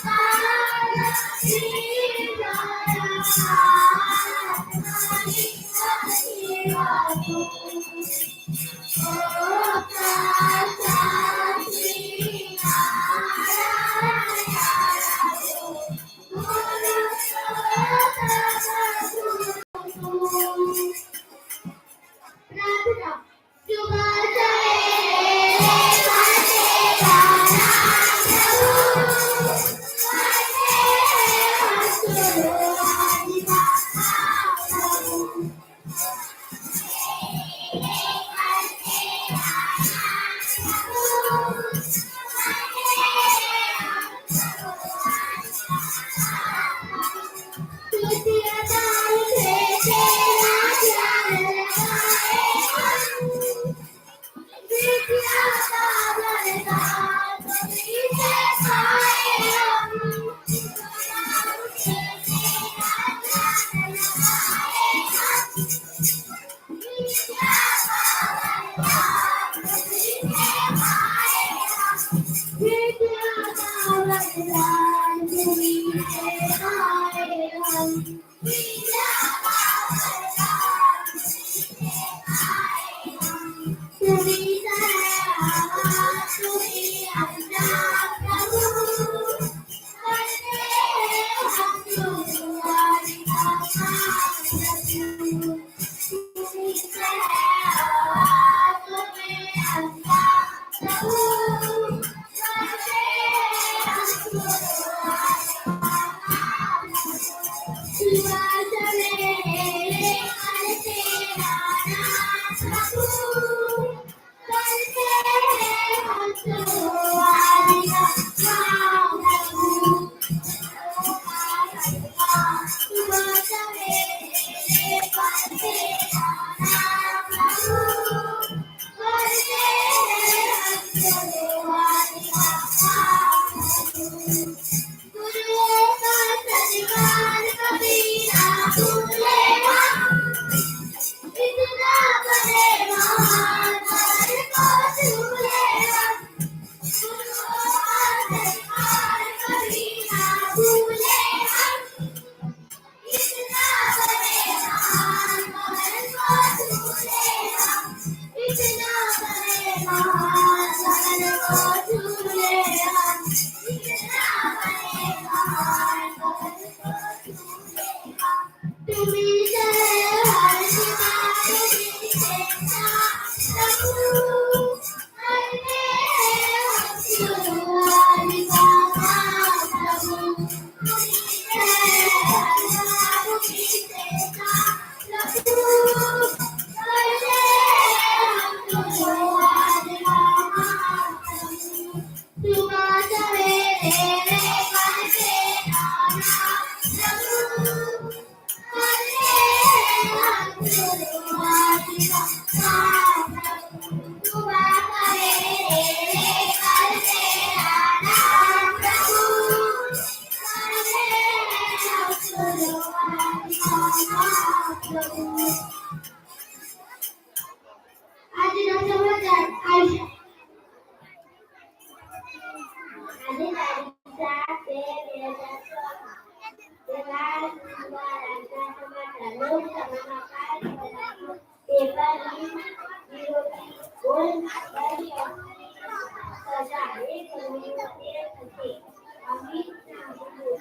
Bye.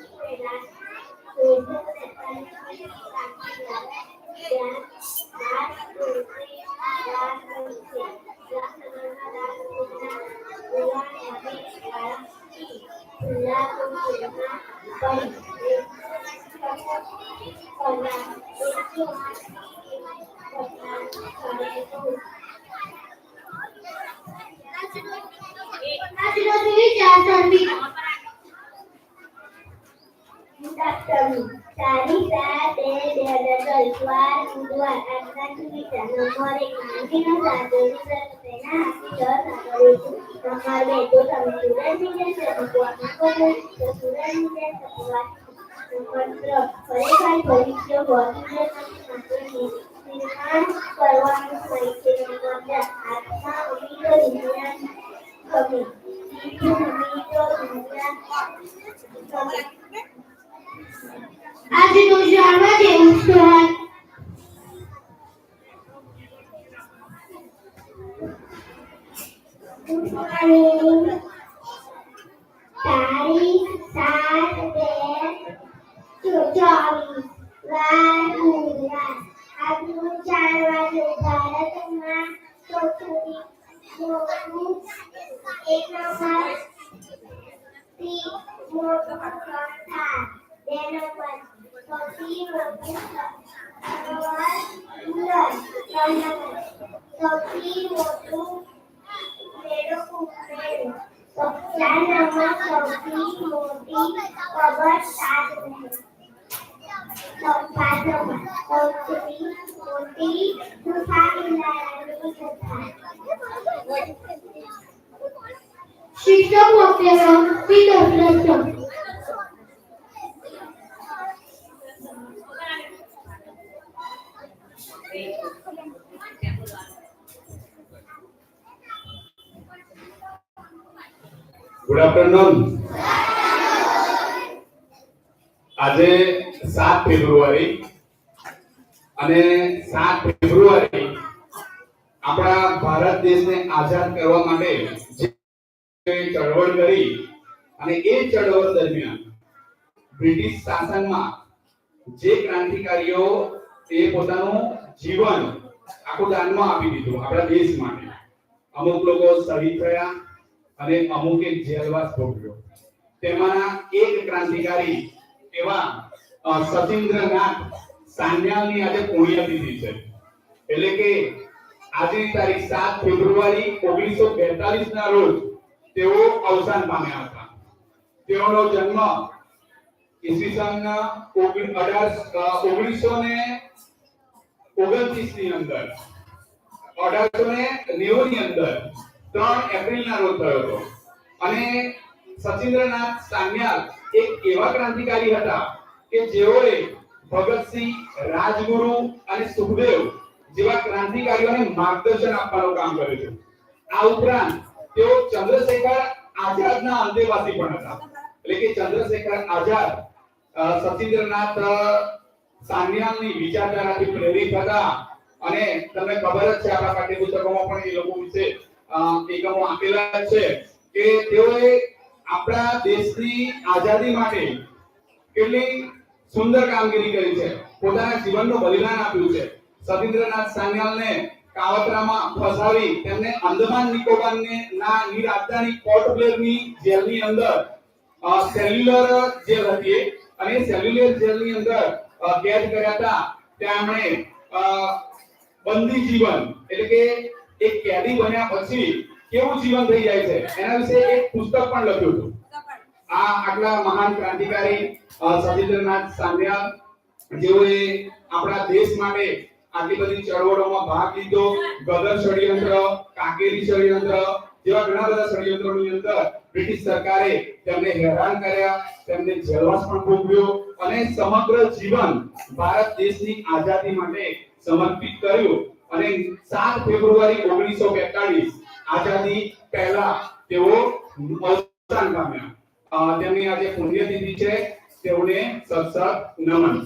Shah પહેલા તારીખ સાત બે બે હજાર ચોવીસ વાર બુધવાર આજના સુવિધા નંબર એક માહિતીનો સાધો રિઝલ્ટ પહેલા આપી દસ આગળ નંબર બે જો તમે સ્ટુડન્ટની જેમ પ્રતિક્રિયા કરો તો સ્ટુડન્ટની જેમ પ્રતિક્રિયા નંબર ત્રણ ખરેખર ભવિષ્ય હોતું નિર્માણ કરવાનું હોય છે નંબર ચાર આજના અમીરો દુનિયા કમી બીજું અમીરો દુનિયા કમી આજનું જાણવા જેવું સ્થળ તારીખ સાત બે ચોવીસ વાર ગુરુવાર આજનું જાણવાનું ભારતમાં સૌથી મોટું એક નંબરથી મોટું સંસ્થા બે નંબર સૌથી મોટું સૌથી મોટું કબર પ્રશ્ન ગુડ આફ્ટરનૂન આજે સાત ફેબ્રુઆરી અને સાત ફેબ્રુઆરી આપણા ભારત દેશને આઝાદ કરવા માટે ચળવળ કરી અને એ ચળવળ દરમિયાન બ્રિટિશ શાસનમાં જે ક્રાંતિકારીઓ એ પોતાનું જીવન આખું દાનમાં આપી દીધું આપણા દેશ માટે. અમુક લોકો શહીદ થયા અને અમુકે જેલવાસ ભોગવ્યો. તેમાંના એક ક્રાંતિકારી એવા સતીન્દ્રનાથ સાન્યાલની આજે પુણ્યતિથિ છે. એટલે કે આજની તારીખ સાત ફેબ્રુઆરી ઓગણીસો બેતાલીસ ના રોજ તેઓ અવસાન પામ્યા હતા. તેઓનો જન્મ ઈસવીસન ઓગણીસો ને ઓગણત્રીસની અંદર, અઢારસો ને નેવું ની અંદર ત્રણ એપ્રિલ ના રોજ થયો હતો. અને સચિન્દ્રનાથ સાન્યાલ એક એવા ક્રાંતિકારી હતા કે જેઓએ ભગતસિંહ, રાજગુરુ અને સુખદેવ જેવા ક્રાંતિકારીઓને માર્ગદર્શન આપવાનું કામ કર્યું છે આ ઉપરાંત તેઓ ચંદ્રશેખર આઝાદના અંતેવાસી પણ હતા. એટલે કે ચંદ્રશેખર આઝાદ સચિન્દ્રનાથ સાન્યાલની વિચારધારાથી પ્રેરિત હતા. અને તમને ખબર જ છે આપણા પાઠ્યપુસ્તકોમાં પણ એ લોકો વિશે એકમો આપેલા છે કે તેઓએ આપણા દેશની આઝાદી માટે કેટલી સુંદર કામગીરી કરી છે. પોતાના જીવનનું બલિદાન આપ્યું છે. સતીન્દ્રનાથ સાન્યાલને કાવતરામાં ફસાવી તેમને અંદમાન નિકોબારને ના ની રાજધાની પોર્ટ બ્લેરની જેલની અંદર સેલ્યુલર જેલ હતી. અને સેલ્યુલર જેલની અંદર કેદ કર્યા હતા. ત્યાં એમણે બંદી જીવન, એટલે કે એક કેદી બન્યા પછી કેવું જીવન થઈ જાય છે? એના વિશે એક પુસ્તક પણ લખ્યું હતું. આ આટલા મહાન ક્રાંતિકારી અ, સચિન્દ્રનાથ સાન્યાલ જેઓએ આપણા દેશ માટે આટલી બધી ચળવળોમાં ભાગ લીધો. ગદર ષડયંત્ર કાકેરી ષડયંત્ર જેવા ઘણા બધા ષડયંત્રોની અંદર બ્રિટિશ સરકારે તેમને હેરાન કર્યા તેમને જેલવાસ પણ ભોગવ્યો અને સમગ્ર જીવન ભારત દેશની આઝાદી માટે સમર્પિત કર્યું. અને 7 ફેબ્રુઆરી 1942 આઝાદી પહેલા તેઓ અવસાન પામ્યા તેમની આજે પુણ્યતિથિ છે. તેઓને સત સત નમન.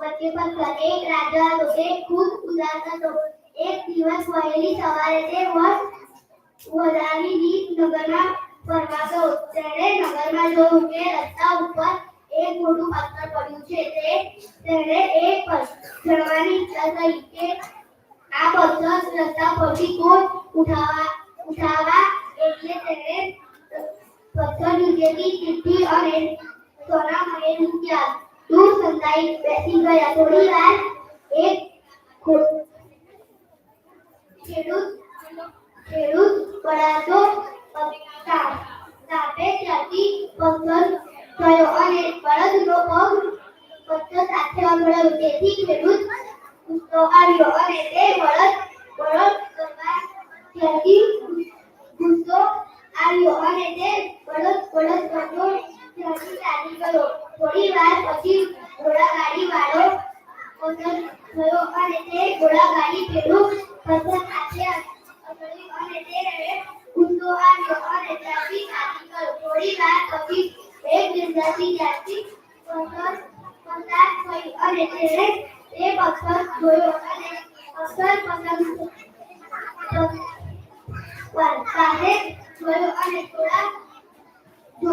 વચ્ચે પણ પ્રત્યેક રાજા તે ખૂબ ઉદાસ એક દિવસ વહેલી સવારે તે વર્ષ વધારીની નગરમાં ફરવાતો તેણે નગરમાં જોયું કે રસ્તા ઉપર એક મોટું પથ્થર પડ્યું છે. તે તેણે એક પર ચડવાની ઈચ્છા થઈ કે આ પથ્થર રસ્તા પરથી કોઈ ઉઠાવા ઉઠાવા? એટલે તેણે પથ્થર નીચેથી ચીઠી અને સોના મને મૂક્યા દૂર સંતાઈ બેસી ગયા થોડી વાર એક ખો- ખેડૂત ખેડૂત પડાતો તા- તાપે ત્યાંથી પથ્થર થયો અને બળદનો પગ પથ્થર સાથે અડ્યો તેથી ખેડૂત ગુસ્સો આવ્યો અને તે બળદ બળદ કરવા ત્યાંથી ગુસ્સો આવ્યો અને તે બળદ બળદ કરતો ત્યાંથી ચાલી ગયો થોડી વાર પછી ઘોડાગાડી વાળો પસંદ થયો અને તે ઘોડાગાડી પેલું પસંદ સાથે અથડ્યું અને તેને ગુસ્સો આવ્યો અને ત્યાંથી ચાલી ગયો થોડી વાર પછી એક જગ્યાથી ત્યાંથી પસંદ પસાર થઈ અને તેણે તે પસંદ જોયો અને પસંદ પસંદ સાથે જોયો અને થોડા જો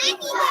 સાત